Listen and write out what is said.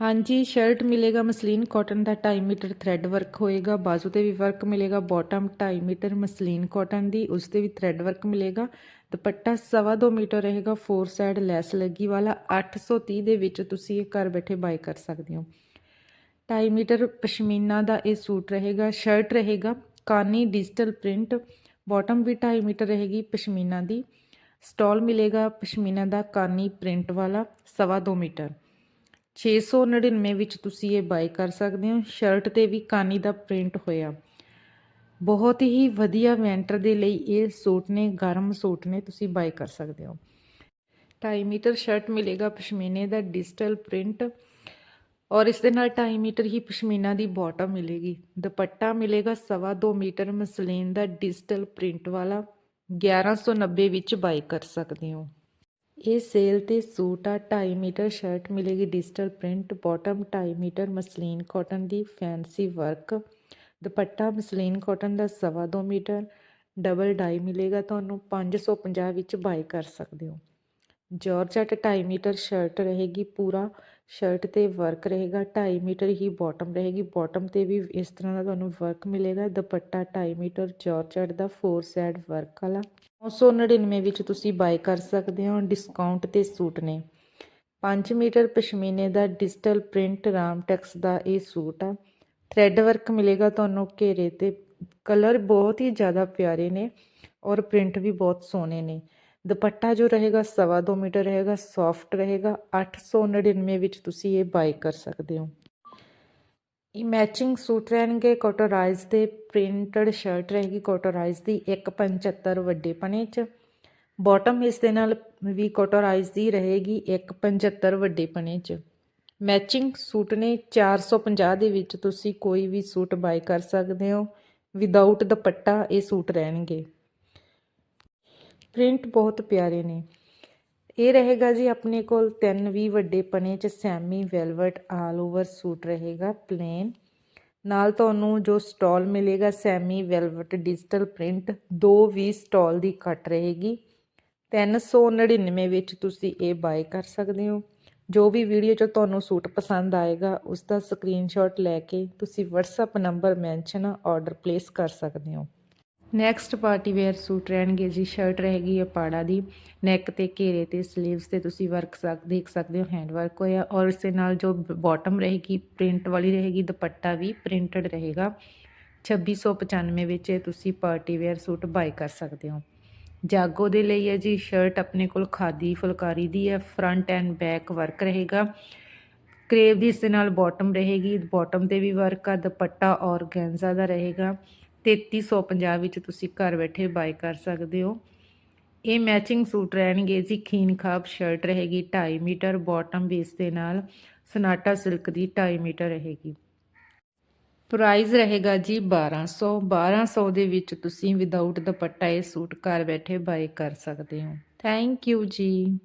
ਹਾਂਜੀ ਸ਼ਰਟ ਮਿਲੇਗਾ muslin cotton ਦਾ 2.5 ਮੀਟਰ ਥ੍ਰੈਡ ਵਰਕ ਹੋਏਗਾ, ਬਾਜ਼ੂ ਤੇ ਵੀ ਵਰਕ ਮਿਲੇਗਾ ਬਾਟਮ 2.5 ਮੀਟਰ ਮਸਲੀਨ ਕਾਟਨ ਦੀ, ਉਸ ਤੇ ਵੀ ਥ੍ਰੈਡ ਵਰਕ ਮਿਲੇਗਾ, ਦੁਪੱਟਾ ਸਵਾ ਦੋ ਮੀਟਰ ਰਹੇਗਾ ਫੋਰ ਸਾਈਡ ਲੈਸ ਲੱਗੀ ਵਾਲਾ 830 ਦੇ ਵਿੱਚ ਤੁਸੀਂ ਇਹ ਘਰ ਬੈਠੇ ਬਾਈ ਕਰ ਸਕਦੇ ਹੋ। 2.5 ਮੀਟਰ ਪਸ਼ਮੀਨਾ ਦਾ ਇਹ ਸੂਟ ਰਹੇਗਾ ਸ਼ਰਟ ਰਹੇਗਾ, ਕਾਨੀ ਡਿਜੀਟਲ ਪ੍ਰਿੰਟ ਬਾਟਮ ਵੀ 2.5 ਮੀਟਰ ਰਹੇਗੀ ਪਸ਼ਮੀਨਾ ਦੀ ਸਟਾਲ ਮਿਲੇਗਾ ਪਸ਼ਮੀਨਾ ਦਾ ਕਾਨੀ ਪ੍ਰਿੰਟ ਵਾਲਾ, ਸਵਾ ਦੋ ਮੀਟਰ। 699 ਵਿੱਚ ਤੁਸੀਂ ਇਹ ਬਾਈ ਕਰ ਸਕਦੇ ਹੋ। ਸ਼ਰਟ ਤੇ ਵੀ ਕਾਨੀ ਦਾ ਪ੍ਰਿੰਟ ਹੋਇਆ। ਬਹੁਤ ਹੀ ਵਧੀਆ ਵੈਂਟਰ ਦੇ ਲਈ ਇਹ ਸੂਟ ਨੇ, ਗਰਮ ਸੂਟ ਨੇ, ਤੁਸੀਂ ਬਾਈ ਕਰ ਸਕਦੇ ਹੋ। 2.5 ਮੀਟਰ ਸ਼ਰਟ ਮਿਲੇਗਾ ਪਸ਼ਮੀਨੇ ਦਾ ਡਿਜੀਟਲ ਪ੍ਰਿੰਟ ਔਰ ਇਸ ਦੇ ਨਾਲ 2.5 ਮੀਟਰ ਹੀ ਪਸ਼ਮੀਨਾ ਦੀ ਬਾਟਮ ਮਿਲੇਗੀ। ਦੁਪੱਟਾ ਮਿਲੇਗਾ ਸਵਾ ਦੋ ਮੀਟਰ ਮਸਲੀਨ ਦਾ ਡਿਜੀਟਲ ਪ੍ਰਿੰਟ ਵਾਲਾ। 1190 ਵਿੱਚ ਬਾਈ ਕਰ ਸਕਦੇ ਹੋ। ਇਹ ਸੇਲ ਤੇ ਸੂਟ ਆ 2.5 ਮੀਟਰ ਸ਼ਰਟ ਮਿਲੇਗੀ digital print bottom 2.5 metre muslin cotton ਦੀ fancy work dupatta muslin cotton ਦਾ ਸਵਾ ਦੋ ਮੀਟਰ ਡਬਲ ਡਾਈ ਮਿਲੇਗਾ, ਤੁਹਾਨੂੰ 550 ਵਿੱਚ ਬਾਈ ਕਰ ਸਕਦੇ ਹੋ। ਜਾਰਜਟ 2.5 ਮੀਟਰ ਸ਼ਰਟ ਰਹੇਗੀ, ਪੂਰਾ ਸ਼ਰਟ ਤੇ ਵਰਕ ਰਹੇਗਾ 2.5 ਮੀਟਰ ਹੀ ਬਾਟਮ ਰਹੇਗੀ। ਬਾਟਮ ਤੇ ਵੀ ਇਸ ਤਰ੍ਹਾਂ ਦਾ ਤੁਹਾਨੂੰ ਵਰਕ ਮਿਲੇਗਾ। ਦੁਪੱਟਾ 2.5 ਮੀਟਰ, ਜਾਰਜਟ ਦਾ ਫੋਰ ਸਾਈਡ ਵਰਕ ਵਾਲਾ। 999 ਵਿੱਚ ਤੁਸੀਂ ਬਾਈ ਕਰ ਸਕਦੇ ਹੋ। ਡਿਸਕਾਊਂਟ ਤੇ ਸੂਟ ਨੇ। 5 ਮੀਟਰ ਪਸ਼ਮੀਨੇ ਦਾ ਡਿਜੀਟਲ ਪ੍ਰਿੰਟ ਰਾਮਟੈਕਸ ਦਾ ਇਹ ਸੂਟ ਆ। ਥ੍ਰੈਡ ਵਰਕ ਮਿਲੇਗਾ ਤੁਹਾਨੂੰ ਘੇਰੇ ਤੇ। ਕਲਰ ਬਹੁਤ ਹੀ ਜ਼ਿਆਦਾ ਪਿਆਰੇ ਨੇ ਔਰ ਪ੍ਰਿੰਟ ਵੀ ਬਹੁਤ ਸੋਹਣੇ ਨੇ। ਦੁਪੱਟਾ ਜੋ ਰਹੇਗਾ ਸਵਾ ਦੋ ਮੀਟਰ ਰਹੇਗਾ ਸੌਫਟ ਰਹੇਗਾ 899 ਵਿੱਚ ਤੁਸੀਂ ਇਹ ਬਾਈ ਕਰ ਸਕਦੇ ਹੋ। ਇਹ ਮੈਚਿੰਗ ਸੂਟ ਰਹਿਣਗੇ ਕੋਟੋਰਾਈਜ਼ ਦੇ ਪ੍ਰਿੰਟਡ ਸ਼ਰਟ ਰਹੇਗੀ ਕੋਟੋਰਾਈਜ਼ ਦੀ 175 ਵੱਡੇ ਪਨੇ 'ਚ। ਬਾਟਮ ਇਸ ਦੇ ਨਾਲ ਵੀ ਕੋਟੋਰਾਈਜ਼ ਦੀ ਰਹੇਗੀ 175 ਵੱਡੇ ਪਨੇ 'ਚ। ਮੈਚਿੰਗ ਸੂਟ ਨੇ 450 ਦੇ ਵਿੱਚ ਤੁਸੀਂ ਕੋਈ ਵੀ ਸੂਟ ਬਾਈ ਕਰ ਸਕਦੇ ਹੋ। ਵਿਦਆਊਟ ਦੁਪੱਟਾ ਇਹ ਸੂਟ ਰਹਿਣਗੇ। ਪ੍ਰਿੰਟ ਬਹੁਤ ਪਿਆਰੇ ਨੇ। ਇਹ ਰਹੇਗਾ ਜੀ ਆਪਣੇ ਕੋਲ ਤਿੰਨ ਵੀ ਵੱਡੇ ਪਨੇ ਚ semi velvet all over suit ਰਹੇਗਾ ਪਲੇਨ ਨਾਲ ਤੁਹਾਨੂੰ ਜੋ ਸਟਾਲ ਮਿਲੇਗਾ ਸੈਮੀ ਵੈਲਵਟ ਡਿਜੀਟਲ ਪ੍ਰਿੰਟ, ਦੋ ਵੀ ਸਟਾਲ ਦੀ ਕੱਟ ਰਹੇਗੀ। 399 ਵਿੱਚ ਤੁਸੀਂ ਇਹ ਬਾਏ ਕਰ ਸਕਦੇ ਹੋ। ਜੋ ਵੀ ਵੀਡੀਓ 'ਚ ਤੁਹਾਨੂੰ ਸੂਟ ਪਸੰਦ ਆਏਗਾ ਉਸ ਦਾ ਸਕਰੀਨਸ਼ਾਟ ਲੈ ਕੇ ਤੁਸੀਂ WhatsApp number mention order place ਕਰ ਸਕਦੇ ਹੋ। ਨੈਕਸਟ ਪਾਰਟੀ ਵੇਅਰ ਸੂਟ ਰਹਿਣਗੇ ਜੀ ਸ਼ਰਟ ਰਹੇਗੀ ਅਪਾੜਾ ਦੀ। ਨੈਕ ਤੇ ਘੇਰੇ ਤੇ 슬ੀਵਸ ਤੇ ਤੁਸੀਂ ਵਰਕ ਸਕ, ਦੇਖ ਸਕਦੇ ਹੋ ਹੈਂਡ ਵਰਕ ਹੋਇਆ। ਔਰ ਇਸ ਦੇ ਨਾਲ ਜੋ ਬਾਟਮ ਰਹੇਗੀ ਪ੍ਰਿੰਟ ਵਾਲੀ ਰਹੇਗੀ, ਦੁਪੱਟਾ ਵੀ ਪ੍ਰਿੰਟਡ ਰਹੇਗਾ। 2695 ਵਿੱਚ ਇਹ ਤੁਸੀਂ ਪਾਰਟੀ ਵੇਅਰ ਸੂਟ ਬਾਈ ਕਰ ਸਕਦੇ ਹੋ। ਜਾਗੋ ਦੇ ਲਈ ਹੈ ਜੀ ਸ਼ਰਟ ਆਪਣੇ ਕੋਲ ਖਾਦੀ, ਫੁਲਕਾਰੀ ਦੀ ਹੈ ਫਰੰਟ ਐਂਡ ਬੈਕ ਵਰਕ ਰਹੇਗਾ। ਕਰੇਵ ਦੀ ਇਸ ਦੇ ਨਾਲ ਬਾਟਮ ਰਹੇਗੀ ਬਾਟਮ ਤੇ ਵੀ ਵਰਕ ਆ, ਦੁਪੱਟਾ ਔਰਗੈਂਜ਼ਾ ਦਾ ਰਹੇਗਾ। 3350 ਵਿੱਚ ਤੁਸੀਂ ਘਰ ਬੈਠੇ ਬਾਈ ਕਰ ਸਕਦੇ ਹੋ। ਇਹ ਮੈਚਿੰਗ ਸੂਟ ਰਹਿਣਗੇ ਜੀ, ਖੀਨ ਖਾਬ ਸ਼ਰਟ ਰਹੇਗੀ 2.5 ਮੀਟਰ ਬਾਟਮ ਬੇਸ ਦੇ ਨਾਲ, ਸਨਾਟਾ ਸਿਲਕ ਦੀ 2.5 ਮੀਟਰ ਰਹੇਗੀ। ਪ੍ਰਾਈਸ ਰਹੇਗਾ ਜੀ 1200 1200 ਦੇ ਵਿੱਚ ਤੁਸੀਂ ਵਿਦਆਊਟ ਦੁਪੱਟਾ ਇਹ ਸੂਟ ਘਰ ਬੈਠੇ ਬਾਈ ਕਰ ਸਕਦੇ ਹੋ। ਥੈਂਕ ਯੂ ਜੀ।